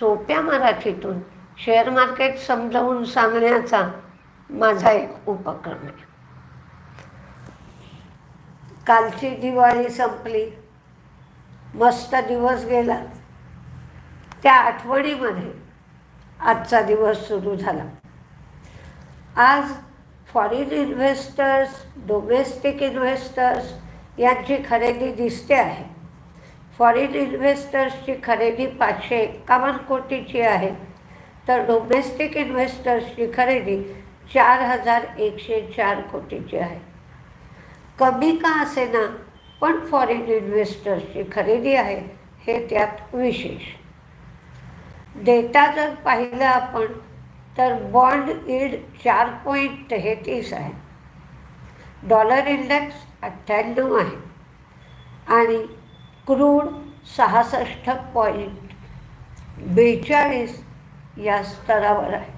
सोप्या मराठीतून share market समजावून सांगण्याचा माझा एक उपक्रम आहे. कालची दिवाळी संपली. मस्त दिवस गेला. त्या आठवणीमध्ये आजचा दिवस सुरू झाला. आज फॉरेन इन्व्हेस्टर्स डोमेस्टिक इन्व्हेस्टर्स यांची खरेदी दिसते आहे. फॉरेन इन्व्हेस्टर्सची खरेदी पाचशे एक्कावन्न कोटीची आहे. तर डोमेस्टिक इन्व्हेस्टर्सची खरेदी चार हजार एकशे चार कोटीची आहे. कमी का असेना पण फॉरेन इन्व्हेस्टर्सची खरेदी आहे हे त्यात विशेष. डेटा जर पाहिलं आपण तर बॉन्ड इल्ड चार पॉईंट तेहतीस आहे. डॉलर इंडेक्स अठ्ठ्याण्णव आहे. आणि क्रूड सहासष्ट पॉईंट बेचाळीस या स्तरावर आहे.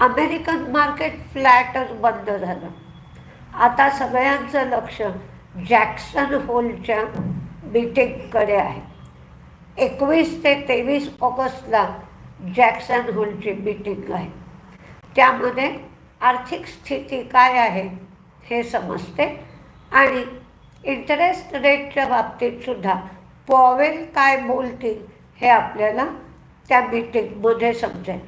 अमेरिकन मार्केट फ्लॅटच बंद झालं. आता सगळ्यांचं लक्ष जॅक्सन होलच्या मीटिंगकडे आहे. एकवीस ते तेवीस ऑगस्टला जॅक्सन होलची मीटिंग आहे. त्यामध्ये आर्थिक स्थिती काय आहे हे समजते आणि इंटरेस्ट रेटच्या बाबतीत सुद्धा पॉवेल काय बोलतील हे आपल्याला त्या मीटिंगमध्ये समजेल.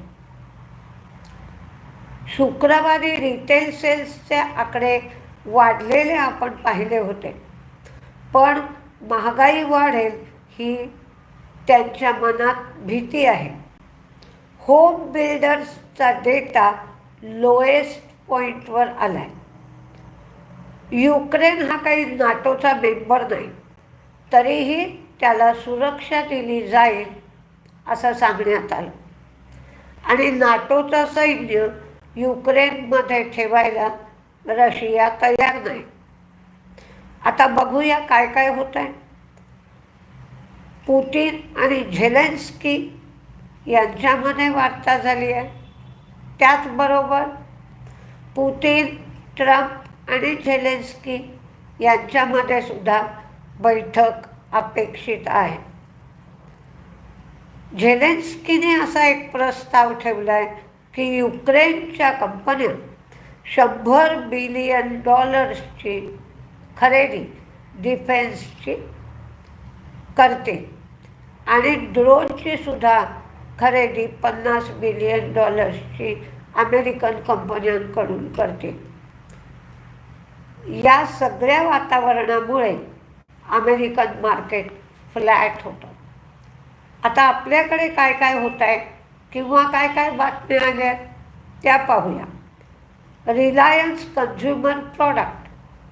शुक्रवारी रिटेल सेल्सचे आकडे वाढलेले आपण पाहिले होते. पण महागाई वाढेल ही त्यांच्या मनात भीती आहे. होम बिल्डर्सचा डेटा लोएस्ट पॉईंटवर आला आहे युक्रेन हा काही नाटोचा मेंबर नाही. तरीही त्याला सुरक्षा दिली जाईल असं सांगण्यात आलं. आणि नाटोचं सैन्य युक्रेनमध्ये ठेवायला रशिया तयार नाही. आता बघूया काय काय होत आहे पुतीन आणि झेलेन्स्की यांच्यामध्ये वार्ता झाली आहे. त्याचबरोबर पुतीन ट्रम्प आणि झेलेन्स्की यांच्यामध्ये सुद्धा बैठक अपेक्षित आहे. झेलेन्स्कीने असा एक प्रस्ताव ठेवला आहे की युक्रेनच्या कंपन्या शंभर बिलियन डॉलर्सची खरेदी डिफेन्सची करते आणि ड्रोनची सुद्धा खरेदी पन्नास बिलियन डॉलर्सची अमेरिकन कंपन्यांकडून करते या सगळ्या वातावरणामुळे अमेरिकन मार्केट फ्लॅट होतं. आता आपल्याकडे काय काय होत आहे किंवा काय काय बातम्या आल्या त्या पाहूया. रिलायन्स कन्झ्युमर प्रॉडक्ट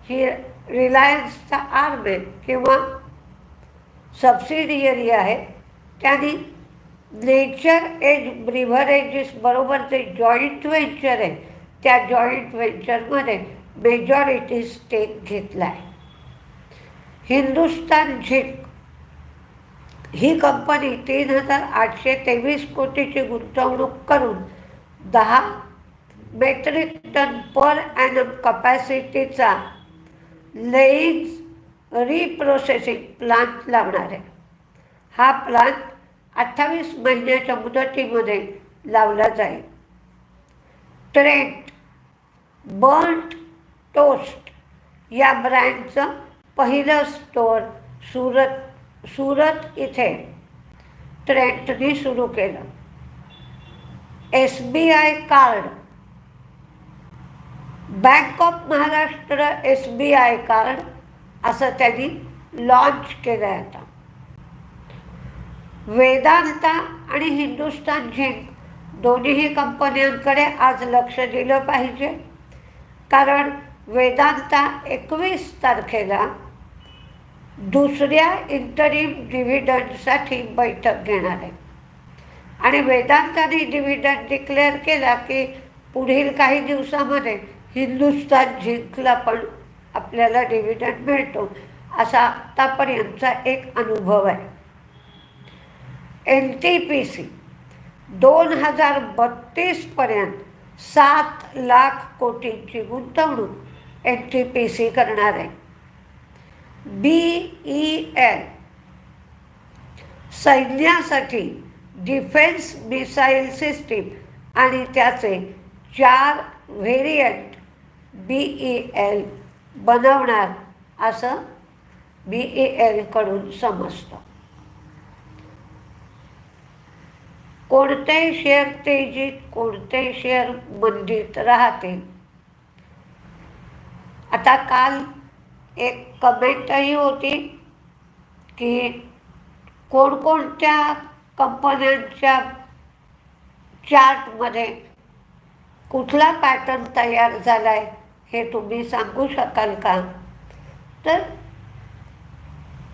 ही रिलायन्सचा आर्म आहे किंवा सबसिडियरी आहे. त्यांनी नेचर एज ब्रिव्हरेजेसबरोबर जे जॉईंट व्हेंचर आहे त्या जॉईंट व्हेंचरमध्ये मेजॉरिटी स्टेक घेतला आहे हिंदुस्तान झिंक. ही कंपनी तीन हजार आठशे तेवीस कोटीची गुंतवणूक करून दहा मेट्रिक टन पर ॲनम कपॅसिटीचा लेईज रिप्रोसेसिंग प्लांट लावणार आहे. हा प्लांट अठ्ठावीस महिन्याच्या मुदतीमध्ये लावला जाईल. Trent burnt toast. या ब्रँडचं पहिलं स्टोअर सुरत सुरत इथे ट्रेंटनी सुरू केलं. S B I card. Bank of Maharashtra S B I card असं त्यांनी लॉन्च केलं आहे आता. वेदांता आणि हिंदुस्तान झिंक दोन्हीही कंपन्यांकडे आज लक्ष दिलं पाहिजे. कारण वेदांता एकवीस तारखेला दुसऱ्या इंटरिम डिव्हिडंडसाठी बैठक घेणार आहे. आणि वेदांताने डिव्हिडंड डिक्लेअर केला की पुढील काही दिवसामध्ये हिंदुस्तान जिंकला पण आपल्याला डिव्हिडंड मिळतो असा आत्तापर्यंतचा एक अनुभव आहे. एन टी पी सी दोन हजार बत्तीसपर्यंत सात लाख कोटींची गुंतवणूक एन टी पी सी करणार. आहे बी ई एल सैन्यासाठी डिफेन्स मिसाईल सिस्टीम आणि त्याचे चार व्हेरियंट बी ई एल बनवणार असं बी ई एलकडून समजतं. कोणते शेअर तेजीत कोणते शेअर मंदीत राहतील आता काल एक कमेंटही होती की कोणकोणत्या कंपन्यांच्या चार्टमध्ये कुठला पॅटर्न तयार झाला आहे हे तुम्ही सांगू शकाल का? तर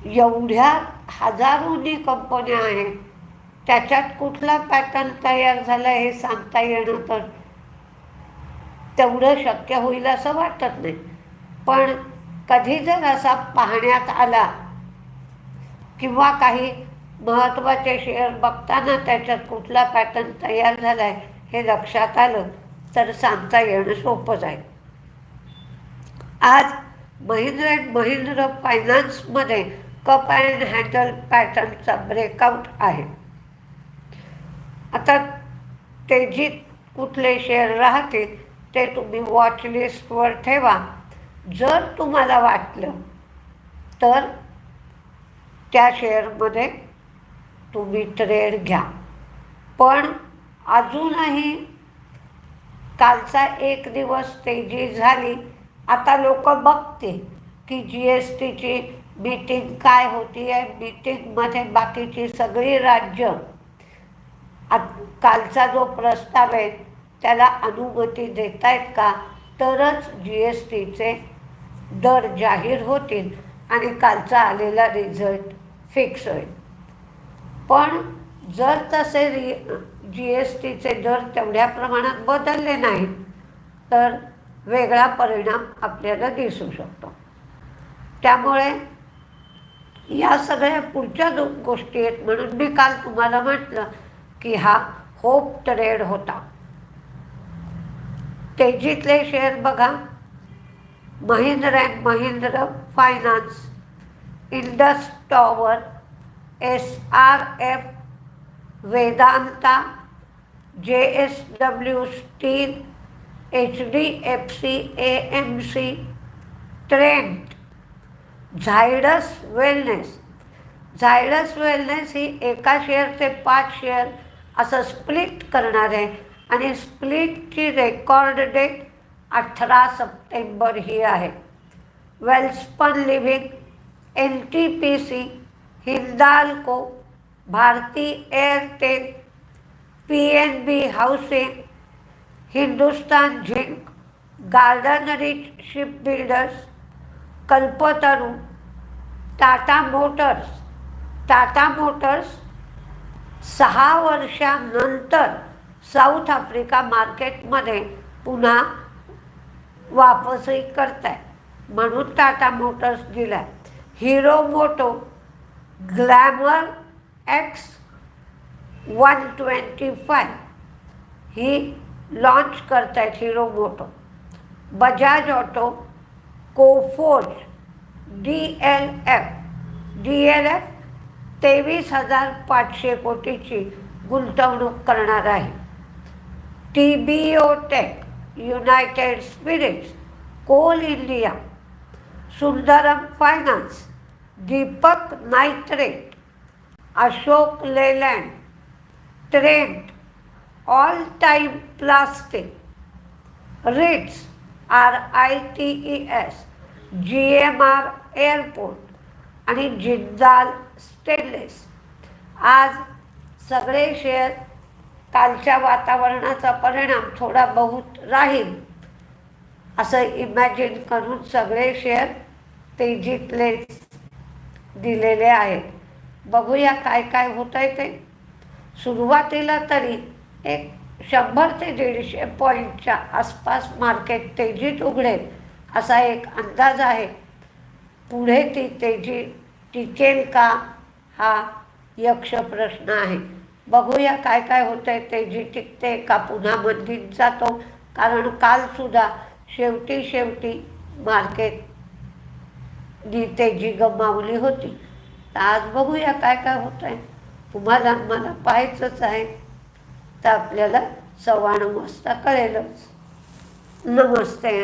एवढ्या हजारोनी कंपन्या आहेत त्याच्यात कुठला पॅटर्न तयार झाला हे सांगता येणं तर तेवढं शक्य होईल असं वाटत नाही. पण कधी जर असा पाहण्यात आला किंवा काही महत्त्वाचे शेअर बघताना त्याच्यात कुठला पॅटर्न तयार झाला आहे हे लक्षात आलं तर सांगता येणं सोपं जाईल. आज महिंद्र अँड महिंद्र फायनान्समध्ये कप अँड हँडल पॅटर्नचा ब्रेकआउट आहे. आता तेजीत कुठले शेअर राहतील ते तुम्ही वॉच लिस्टवर ठेवा. जर तुम्हाला वाटलं तर त्या शेअरमध्ये तुम्ही ट्रेड घ्या. पण अजूनही कालचा एक दिवस तेजी झाली. आता लोक बघते की जी एस टीची मीटिंग काय होती आहे मीटिंगमध्ये बाकीची सगळी राज्य कालचा जो प्रस्ताव आहे त्याला अनुमती देत आहेत का? तरच जी एस टीचे दर जाहीर होतील आणि कालचा आलेला रिझल्ट फिक्स होईल. पण जर तसे रि जी एस टीचे दर तेवढ्या प्रमाणात बदलले नाहीत तर वेगळा परिणाम आपल्याला दिसू शकतो. त्यामुळे या सगळ्या पुढच्या दो गोष्टी आहेत म्हणून मी काल तुम्हाला म्हटलं की हा होप ट्रेड होता. तेजीतले शेअर बघा. Mahindra and Mahindra finance Indus tower S R F Vedanta J S W steel H D F C A M C Trent Zydus wellness Zydus wellness ही एका शेअरचे पाच शेअर असं स्प्लिट करणार आहे. आणि स्प्लिटची रेकॉर्ड डेट अठरा सप्टेंबर ही आहे. Welspun living N T P C Hindalco Bharti Airtel P N B housing, Hindustan zinc, garden reach ship builders Kalpataru, Tata motors Tata motors, सहा वर्षानंतर साऊथ आफ्रिका मार्केटमध्ये पुन्हा वापसही करत आहे म्हणून टाटा मोटर्स दिला आहे Hero moto glamour X one twenty five ही लॉन्च करत आहेत Hero moto. Bajaj auto Coforge D L F D L F तेवीस हजार पाचशे कोटीची गुंतवणूक करणार आहे. T B O tech United Spirits Coal India Sundaram finance Deepak nitrate Ashok Leyland Trent all time plastic Rites R I T E S G M R airport आणि Jindal stainless आज सगळे शेअर कालच्या वातावरणाचा परिणाम थोडा बहुत राहील. असं इमॅजिन करून सगळे शेअर तेजीतले दिलेले आहेत बघूया काय काय होत आहे ते. सुरुवातीला तरी एक शंभर ते दीडशे पॉईंटच्या आसपास मार्केट तेजीत उघडेल असा एक अंदाज आहे. पुढे ती तेजी टिकेल का? हा यक्ष प्रश्न आहे. बघूया काय काय होतं आहे तेजी टिकते का पुन्हा मंदीत जातो. कारण कालसुद्धा शेवटी शेवटी मार्केट नी तेजी गमावली होती. तर आज बघूया काय काय होतं आहे तुम्हाला मला पाहायचंच आहे. तर आपल्याला सव्वा नऊ वाजता कळेलच. नमस्ते.